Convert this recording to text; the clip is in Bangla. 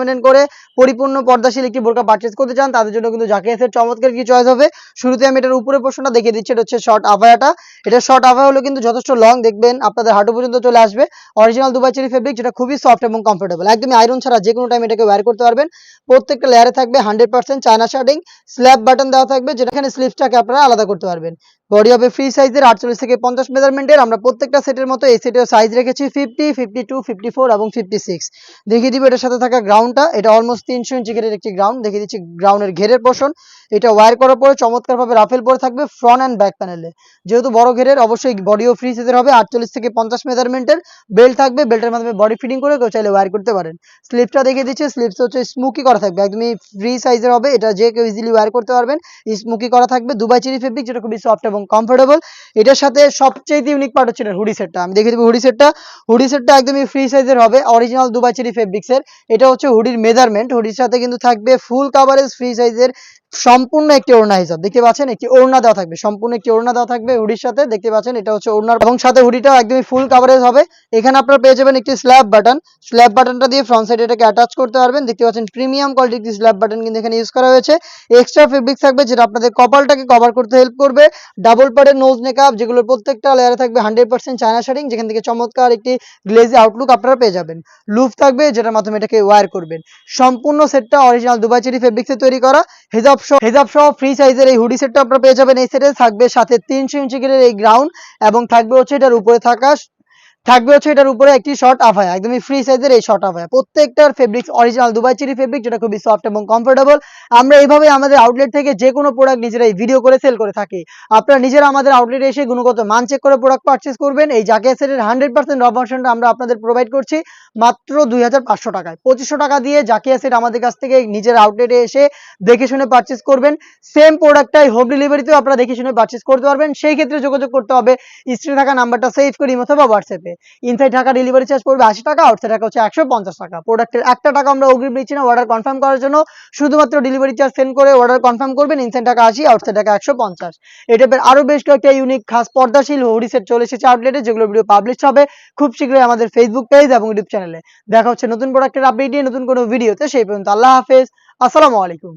মেনটেন করে পরিপূর্ণ পর্দাশীল একটি বোরকা পারচেজ করতে চান, তাদের জন্য কিন্তু জাকিয়াসের চমৎকার কি চয়েস হবে। শুরুতে আমি এটার উপরে পোর্শনটা দেখিয়ে দিচ্ছি, এটা হচ্ছে শর্ট আভায়াটা। এটা শর্ট আভায়া হলো কিন্তু যথেষ্ট লং দেখবেন আপনাদের হাঁটু পর্যন্ত চলে আসবে। অরিজিনাল দুবাই চেরি ফেব্রিক যেটা খুবই সফট এবং কমফোর্টেবল একদমই আয়রন ছাড়া যে কোনো টাইম এটাকে ওয়্যার করতে পারবেন। প্রত্যেকটা লেয়ারে থাকবে hundred percent China shirting slab button দেওয়া থাকবে যেটা যেখানে স্লিপসটাকে আপনারা আলাদা করতে পারবেন। বডি হবে ফ্রি সাইজের আটচল্লিশ থেকে পঞ্চাশ মেজারমেন্টের আমরা প্রত্যেকটা সেটের মতো এই সেটের সাইজ রেখেছি fifty fifty two fifty four এবং ফিফটি সিক্স দেখিয়ে দিব এটার সাথে থাকা গ্রাউন্ডটা এটা অলমোস্ট তিনশো ইঞ্চি ঘেরের একটি গ্রাউন্ড দেখিয়ে দিচ্ছি গ্রাউন্ডের ঘেরের পোর্শন এটা ওয়্যার করার পরে চমৎকারভাবে রাফেল পরে থাকবে ফ্রন্ট অ্যান্ড ব্যাক প্যানেলে যেহেতু বড় ঘেরের, অবশ্যই বডিও ফ্রি সাইজের হবে, আটচল্লিশ থেকে পঞ্চাশ মেজারমেন্টের বেল্ট থাকবে বেল্টের মাধ্যমে বডি ফিটিং করে কেউ চাইলে ওয়্যার করতে পারেন। স্লিপটা দেখিয়ে দিচ্ছে স্লিপস হচ্ছে স্মুকি করা থাকবে, একদমই ফ্রি সাইজের হবে, এটা যে কেউ ইজিলি ওয়্যার করতে পারবেন। স্মুকি করা থাকবে দুবাই চিরি ফেব্রিক যেটা খুবই সফট এবং কমফোর্টেবল এটার সাথে সবচেয়ে ইউনিক পার্ট হচ্ছে হুডি সেটটা আমি দেখে দেবো হুডি সেটটা হুডি সেটটা একদমই ফ্রি সাইজের হবে অরিজিনাল দুবাই চিরি ফেব্রিক্সের এটা হচ্ছে হুডির মেজারমেন্ট হুডির সাথে কিন্তু থাকবে ফুল কাভারেজ ফ্রি সাইজের সম্পূর্ণ একটি ওড়না হিসাব। দেখতে পাচ্ছেন? একটি ওড়না দেওয়া থাকবে। সম্পূর্ণ একটি ওড়না দেওয়া থাকবে হুডির সাথে। দেখতে পাচ্ছেন? এটা হচ্ছে ওড়নার এবং সাথে হুডিটাও একদমই ফুল কাভারেজ হবে। এখানে আপনারা পেয়ে যাবেন একটি স্ল্যাব বাটন স্ল্যাব বাটনটা দিয়ে ফ্রন্ট সাইড এটাকে অ্যাটাচ করতে পারবেন। দেখতে পাচ্ছেন? প্রিমিয়াম কোয়ালিটির একটি স্ল্যাব বাটন কিন্তু এখানে ইউজ করা হয়েছে। এক্সট্রা ফেব্রিক থাকবে যেটা আপনাদের কপালটাকে কভার করতে হেল্প করবে। ডাবল পার্টের নোজ মেকআপ যেগুলোর প্রত্যেকটা লেয়ারে থাকবে হান্ড্রেড পার্সেন্ট চায়না শাড়িং যেখান থেকে চমৎকার একটি গ্লেজি আউটলুক আপনারা পেয়ে যাবেন। লুফ থাকবে, যেটার মাধ্যমে এটাকে ওয়ার করবেন। সম্পূর্ণ সেটটা অরিজিনাল দুবাই চেরি ফেব্রিক্সে তৈরি করা। হেজাব সহ হেজাব সহ ফ্রি সাইজের এই হুডি সেটটা আপনারা পেয়ে যাবেন এই সেটে থাকবে সাথে তিনশো ইঞ্চি গেলের এই গ্রাউন্ড এবং থাকবে হচ্ছে এটার উপরে থাকা থাকবে হচ্ছে এটার উপরে একটি শর্ট আফায়া একদমই ফ্রি সাইজের এই শর্ট আফায়া প্রত্যেকটার fabrics original Dubai cherry fabric যেটা খুবই সফট এবং কমফোর্টেবল আমরা এইভাবে আমাদের আউটলেট থেকে যে কোনো প্রোডাক্ট নিজেরাই ভিডিও করে সেল করে থাকি। আপনারা নিজেরা আমাদের আউটলেটে এসে গুণগত মান চেক করে প্রোডাক্ট পারচেস করবেন। এই জাকিয়া সেটের হান্ড্রেড পার্সেন্ট অপারেশনটা আমরা আপনাদের প্রোভাইড করছি মাত্র দুই হাজার পাঁচশো টাকায়। পঁচিশশো টাকা দিয়ে জাকিয়া সেট আমাদের কাছ থেকে নিজের আউটলেটে এসে দেখে শুনে পারচেস করবেন। সেম প্রোডাক্টটাই হোম ডেলিভারিতেও আপনারা দেখে শুনে পারচেস করতে পারবেন। সেই ক্ষেত্রে যোগাযোগ করতে হবে, স্ক্রিনে থাকা নাম্বারটা সেভ করি অথবা হোয়াটসঅ্যাপে ইনসাইড ঢাকা ডেলিভারি চার্জ পড়বে আশি টাকা আউটসাইড টাকা হচ্ছে একশো পঞ্চাশ টাকা। প্রোডাক্টের একটা টাকা আমরা অগ্রিম নিচ্ছি না অর্ডার কনফার্ম করার জন্য। শুধুমাত্র ডেলিভারি চার্জ সেন্ড করে অর্ডার কনফার্ম করবেন ইনসাইড টাকা আশি আউটসাইড টাকা একশো পঞ্চাশ। এই টাইপের আরও বেশ কয়েকটা ইউনিক খাস, পর্দাশীল হুডি চলে এসেছে আউটলেটে যেগুলো ভিডিও পাবলিশ হবে। খুব শীঘ্রই আমাদের ফেসবুক পেজ এবং ইউটিউব চ্যানেলে দেখা হচ্ছে নতুন প্রোডাক্টের আপডেট নিয়ে নতুন কোনো ভিডিওতে সেই পর্যন্ত আল্লাহ হাফেজ। আসসালামু আলাইকুম।